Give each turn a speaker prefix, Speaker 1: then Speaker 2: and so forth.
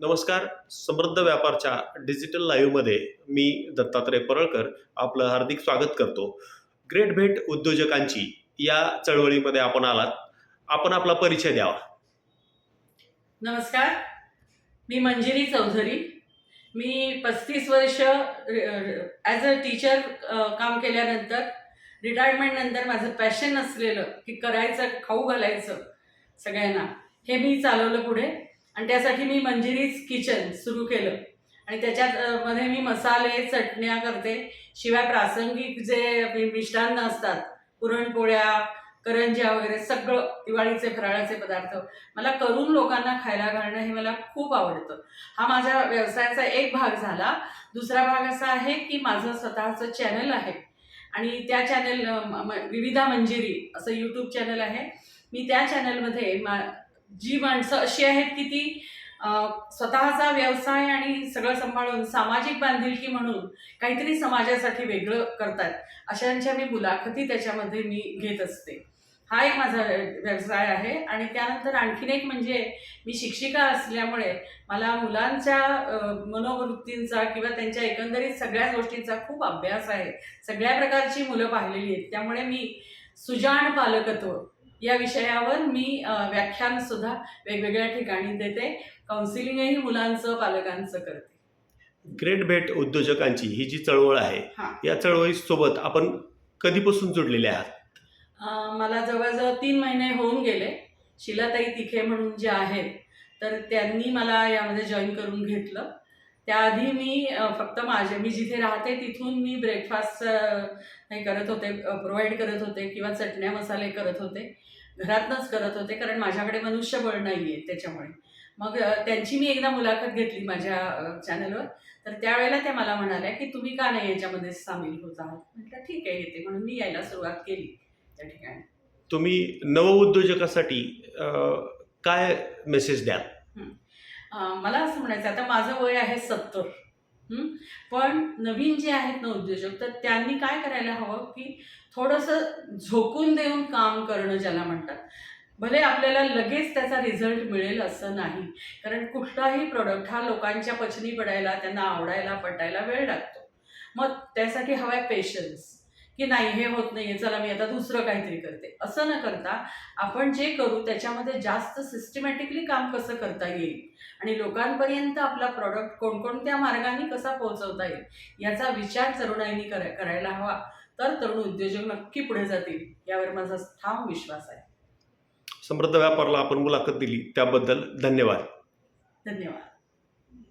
Speaker 1: नमस्कार. समृद्ध व्यापारच्या डिजिटल लाईव्हमध्ये मी दत्तात्रय परळकर आपलं हार्दिक स्वागत करतो. ग्रेट भेट उद्योजकांची या चळवळीमध्ये आपण आलात. आपण आपला परिचय द्यावा.
Speaker 2: नमस्कार. मी मंजिरी चौधरी. मी पस्तीस वर्ष ॲज अ टीचर काम केल्यानंतर रिटायरमेंटनंतर माझं पॅशन असलेलं की करायचं खाऊ घालायचं सगळ्यांना हे मी चालवलं पुढे. आणि त्यासाठी मी मंजिरीज किचन सुरू केलं. आणि त्याच्यात मध्ये मी मसाले चटण्या करते. शिवाय प्रासंगिक जे मिष्टान्न असतात पुरणपोळ्या करंज्या वगैरे सगळं दिवाळीचे फराळाचे पदार्थ मला करून लोकांना खायला घालणं हे मला खूप आवडतं. हा माझ्या व्यवसायाचा एक भाग झाला. दुसरा भाग असा आहे की माझं स्वतःचं चॅनल आहे. आणि त्या चॅनल विविधा मंजिरी असं यूट्यूब चॅनल आहे. मी त्या चॅनलमध्ये मा जी माणसं अशी आहेत की ती स्वतःचा व्यवसाय आणि सगळं सांभाळून सामाजिक बांधिलकी म्हणून काहीतरी समाजासाठी वेगळं करतात. अशांच्या मी मुलाखती त्याच्यामध्ये मी घेत असते. हा एक माझा व्यवसाय आहे आणि त्यानंतर आणखीन एक म्हणजे मी शिक्षिका असल्यामुळे मला मुलांच्या मनोवृत्तींचा किंवा त्यांच्या एकंदरीत सगळ्याच गोष्टींचा खूप अभ्यास आहे. सगळ्या प्रकारची मुलं पाहिलेली आहेत. त्यामुळे मी सुजाण पालकत्व या विषयावर मी अ, व्याख्यानसुद्धा वेगवेगळ्या ठिकाणी देते. काउन्सिलिंगही मुलांचं पालकांचं करते.
Speaker 1: ग्रेट भेट उद्योजकांची ही जी चळवळ आहे. या चळवळीसोबत आपण कधीपासून जुडलेले आहात?
Speaker 2: मला जवळजवळ तीन महिने होऊन गेले. शिलाताई तिखे म्हणून जे आहेत तर त्यांनी मला यामध्ये जॉईन करून घेतलं. त्याआधी मी फक्त माझे मी जिथे राहते तिथून मी ब्रेकफास्ट हे करत होते प्रोव्हाइड करत होते किंवा चटण्या मसाले करत होते. घरातनंच करत होते कारण माझ्याकडे मनुष्यबळ नाही आहे त्याच्यामुळे. मग त्यांची मी एकदा मुलाखत घेतली माझ्या चॅनलवर तर त्यावेळेला त्या मला म्हणाल्या की तुम्ही का नाही याच्यामध्ये सामील होत आहात? म्हटलं ठीक आहे येते. म्हणून मी यायला सुरुवात केली त्या ठिकाणी.
Speaker 1: तुम्ही नवउद्योजकासाठी काय मेसेज द्याल?
Speaker 2: मला असं म्हणायचं आता माझं वय आहे सत्तर. पण नवीन जे आहेत ना उद्योजक तर त्यांनी काय करायला हवं की थोडंसं झोकून देऊन काम करणं ज्याला म्हणतात. भले आपल्याला लगेच त्याचा रिझल्ट मिळेल असं नाही. कारण कुठलाही प्रोडक्ट हा लोकांच्या पचनी पडायला त्यांना आवडायला पटायला वेळ लागतो. मग त्यासाठी हवाय पेशन्स की नाही हे होत नाही चला मी आता दुसरं काहीतरी करते. असं न करता आपण जे करू त्याच्यामध्ये जास्त सिस्टमॅटिकली काम कसं करता येईल? आणि लोकांपर्यंत आपला प्रॉडक्ट कोणकोणत्या मार्गाने कसा पोहोचवता येईल याचा विचार तरुणाईनी कर करायला हवा. तर तरुण उद्योजक नक्की पुढे जातील यावर माझा ठाम विश्वास आहे.
Speaker 1: समृद्ध व्यापारला आपण मुलाखत दिली त्याबद्दल धन्यवाद.
Speaker 2: धन्यवाद.